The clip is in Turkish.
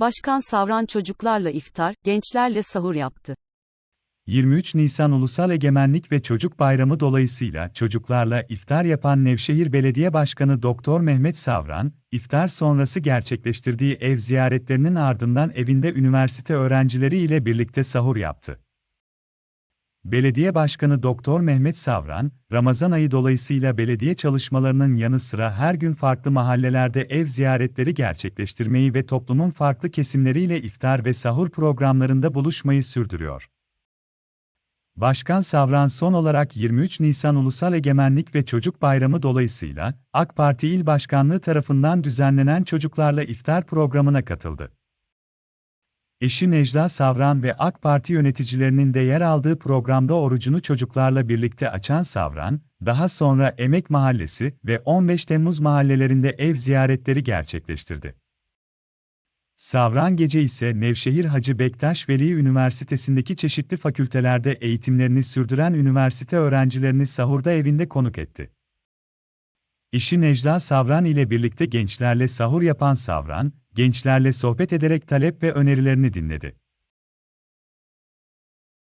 Başkan Savran çocuklarla iftar, gençlerle sahur yaptı. 23 Nisan Ulusal Egemenlik ve Çocuk Bayramı dolayısıyla çocuklarla iftar yapan Nevşehir Belediye Başkanı Doktor Mehmet Savran, iftar sonrası gerçekleştirdiği ev ziyaretlerinin ardından evinde üniversite öğrencileri ile birlikte sahur yaptı. Belediye Başkanı Doktor Mehmet Savran, Ramazan ayı dolayısıyla belediye çalışmalarının yanı sıra her gün farklı mahallelerde ev ziyaretleri gerçekleştirmeyi ve toplumun farklı kesimleriyle iftar ve sahur programlarında buluşmayı sürdürüyor. Başkan Savran son olarak 23 Nisan Ulusal Egemenlik ve Çocuk Bayramı dolayısıyla AK Parti İl Başkanlığı tarafından düzenlenen Çocuklarla İftar programına katıldı. Eşi Necla Savran ve AK Parti yöneticilerinin de yer aldığı programda orucunu çocuklarla birlikte açan Savran, daha sonra Emek Mahallesi ve 15 Temmuz mahallelerinde ev ziyaretleri gerçekleştirdi. Savran Gece ise Nevşehir Hacı Bektaş Veli Üniversitesi'ndeki çeşitli fakültelerde eğitimlerini sürdüren üniversite öğrencilerini sahurda evinde konuk etti. Eşi Necla Savran ile birlikte gençlerle sahur yapan Savran, gençlerle sohbet ederek talep ve önerilerini dinledi.